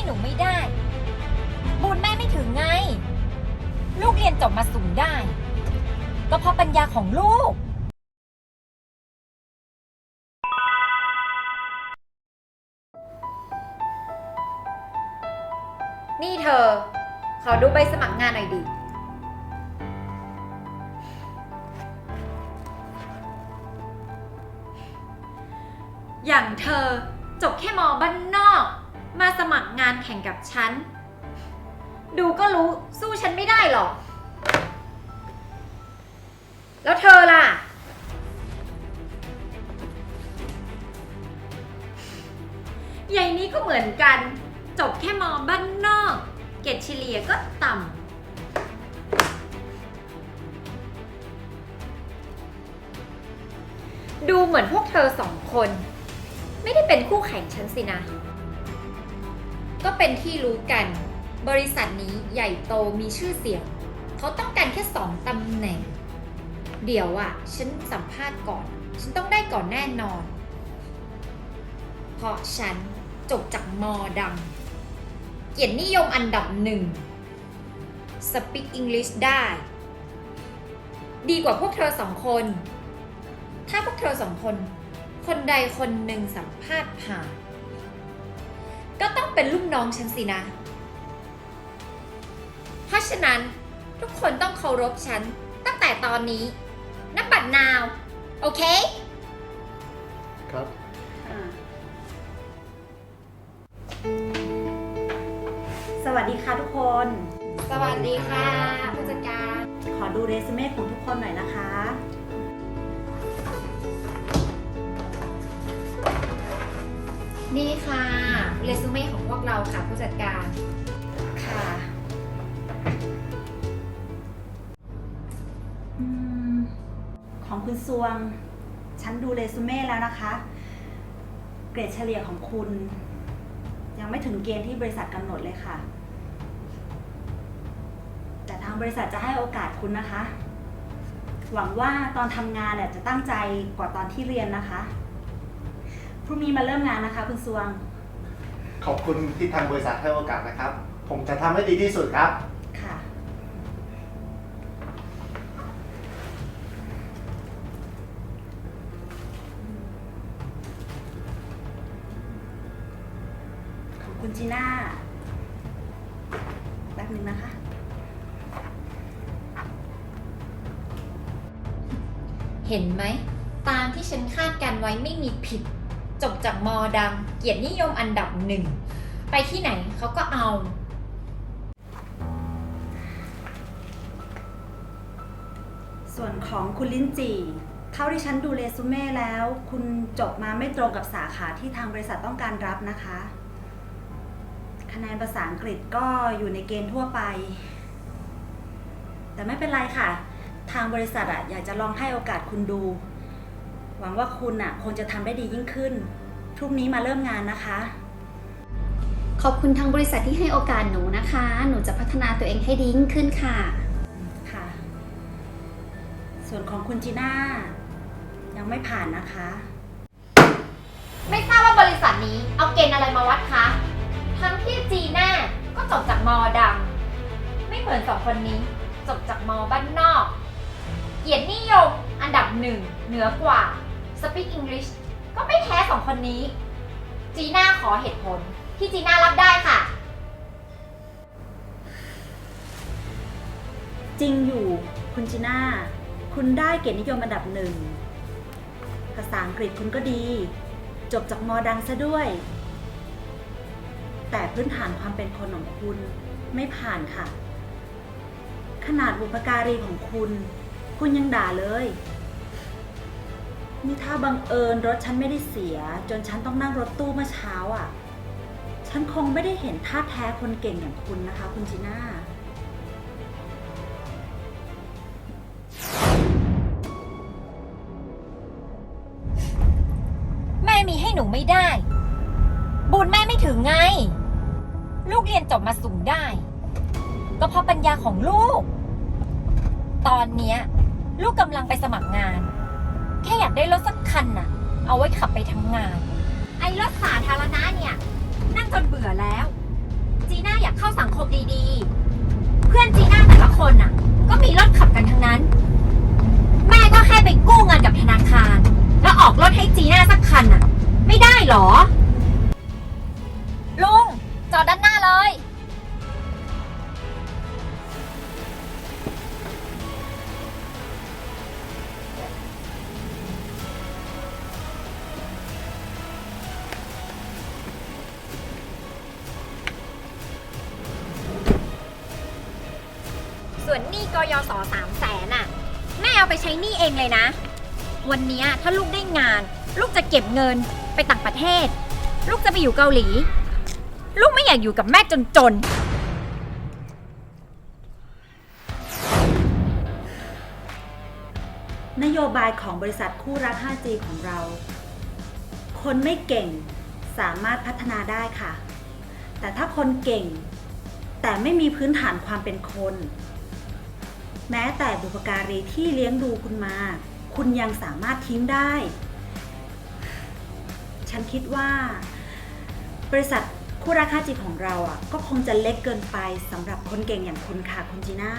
ให้หนูไม่ได้ บุญแม่ไม่ถึงไง ลูกเรียนจบมาสูงได้ ก็เพราะปัญญาของลูก นี่เธอ ขอดูใบสมัครงานหน่อยดิ อย่างเธอจบแค่มอบ้านนอก มาสมัครงานแข่งกับฉัน ดูก็รู้สู้ฉันไม่ได้หรอก แล้วเธอล่ะ ใหญ่นี้ก็เหมือนกัน จบแค่มอบ้านนอก เกรดเฉลี่ยก็ต่ำ ดูเหมือนพวกเธอสองคน ไม่ได้เป็นคู่แข่งฉันสินะ ก็เป็นที่รู้กัน บริษัทนี้ใหญ่โตมีชื่อเสียง เขาต้องการแค่สองตำแหน่ง เดี๋ยวอะฉันสัมภาษณ์ก่อน ฉันต้องได้ก่อนแน่นอน เพราะฉันจบจากมอดัง เกียรตินิยมอันดับหนึ่ง Speak English ได้ ดีกว่าพวกเธอสองคน ถ้าพวกเธอสองคน คนใดคนหนึ่งสัมภาษณ์ผ่าน เป็นลูกน้องฉันสินะ เพราะฉะนั้นทุกคนต้องเคารพฉันตั้งแต่ตอนนี้นับบัตรนาว โอเค ครับ สวัสดีค่ะทุกคน สวัสดีค่ะผู้จัดการ ขอดูเรซูเม่ของทุกคนหน่อยนะคะ นี่ค่ะเรซูเม่ของพวกเราค่ะผู้จัดการ ค่ะอืมของคุณซวง ฉันดูเรซูเม่แล้วนะคะ เกรดเฉลี่ยของคุณ ยังไม่ถึงเกณฑ์ที่บริษัทกำหนดเลยค่ะ แต่ทางบริษัทจะให้โอกาสคุณนะคะ หวังว่าตอนทำงานเนี่ยจะตั้งใจกว่าตอนที่เรียนนะคะ พรุ่งนี้มาเริ่มงานนะคะ คุณซวง ขอบคุณที่ทางบริษัทให้โอกาสนะครับ ผมจะทำให้ดีที่สุดครับ ค่ะ ขอบคุณจีน่าแป๊บหนึ่งนะคะ เห็นไหม ตามที่ฉันคาดการไว้ไม่มีผิด จบจากมอดัง เกียรตินิยมอันดับหนึ่ง ไปที่ไหนเขาก็เอา ส่วนของคุณลิ้นจี่เท่าที่ฉันดูเรซูเม่แล้ว คุณจบมาไม่ตรงกับสาขาที่ทางบริษัทต้องการรับนะคะ คะแนนภาษาอังกฤษก็อยู่ในเกณฑ์ทั่วไป แต่ไม่เป็นไรค่ะ ทางบริษัทอะอยากจะลองให้โอกาสคุณดู หวังว่าคุณอะคงจะทำได้ดียิ่งขึ้น พรุ่งนี้มาเริ่มงานนะคะ ขอบคุณทางบริษัทที่ให้โอกาสหนูนะคะ หนูจะพัฒนาตัวเองให้ดียิ่งขึ้นค่ะ ค่ะ ส่วนของคุณจีน่า ยังไม่ผ่านนะคะ ไม่ทราบว่าบริษัทนี้เอาเกณฑ์อะไรมาวัดคะ ทั้งที่จีน่าก็จบจากมอดัง ไม่เหมือนสองคนนี้ จบจากมอบ้านนอก เกียรตินิยมอันดับหนึ่งเหนือกว่า Speak English ก็ไม่แพ้สองคนนี้ จีน่าขอเหตุผลที่จีน่ารับได้ค่ะ จริงอยู่คุณจีน่า คุณได้เกียรตินิยมอันดับหนึ่ง ภาษาอังกฤษคุณก็ดี จบจากมอดังซะด้วย แต่พื้นฐานความเป็นคนของคุณไม่ผ่านค่ะ ขนาดบุพการีของคุณ คุณยังด่าเลย นี่ถ้าบังเอิญรถฉันไม่ได้เสีย จนฉันต้องนั่งรถตู้เมื่อเช้าอะ ฉันคงไม่ได้เห็นท่าแท้คนเก่งอย่างคุณนะคะ คุณจีน่า แม่มีให้หนูไม่ได้ บุญแม่ไม่ถึงไง ลูกเรียนจบมาสูงได้ ก็เพราะปัญญาของลูก ตอนเนี้ย ลูกกำลังไปสมัครงาน แค่อยากได้รถสักคันน่ะ เอาไว้ขับไปทำงาน ไอ้รถสาธารณะเนี่ย นั่งจนเบื่อแล้ว จีน่าอยากเข้าสังคมดีๆ เพื่อนจีน่าแต่ละคนน่ะ ก็มีรถขับกันทั้งนั้น แม่ก็แค่ไปกู้เงินกับธนาคาร แล้วออกรถให้จีน่าสักคันน่ะ ไม่ได้หรอ วนหนี้กยศสามแสนอะ แม่เอาไปใช้หนี้เองเลยนะ วันเนี้ยถ้าลูกได้งาน ลูกจะเก็บเงินไปต่างประเทศ ลูกจะไปอยู่เกาหลี ลูกไม่อยากอยู่กับแม่จนๆ นโยบายของบริษัทคู่รัก 5G ของเรา คนไม่เก่งสามารถพัฒนาได้ค่ะ แต่ถ้าคนเก่ง แต่ไม่มีพื้นฐานความเป็นคน แม้แต่บุพการีที่เลี้ยงดูคุณมา คุณยังสามารถทิ้งได้ ฉันคิดว่า บริษัทคู่รัก 5G ของเราอะก็คงจะเล็กเกินไปสำหรับคนเก่งอย่างคุณค่ะคุณจีน่า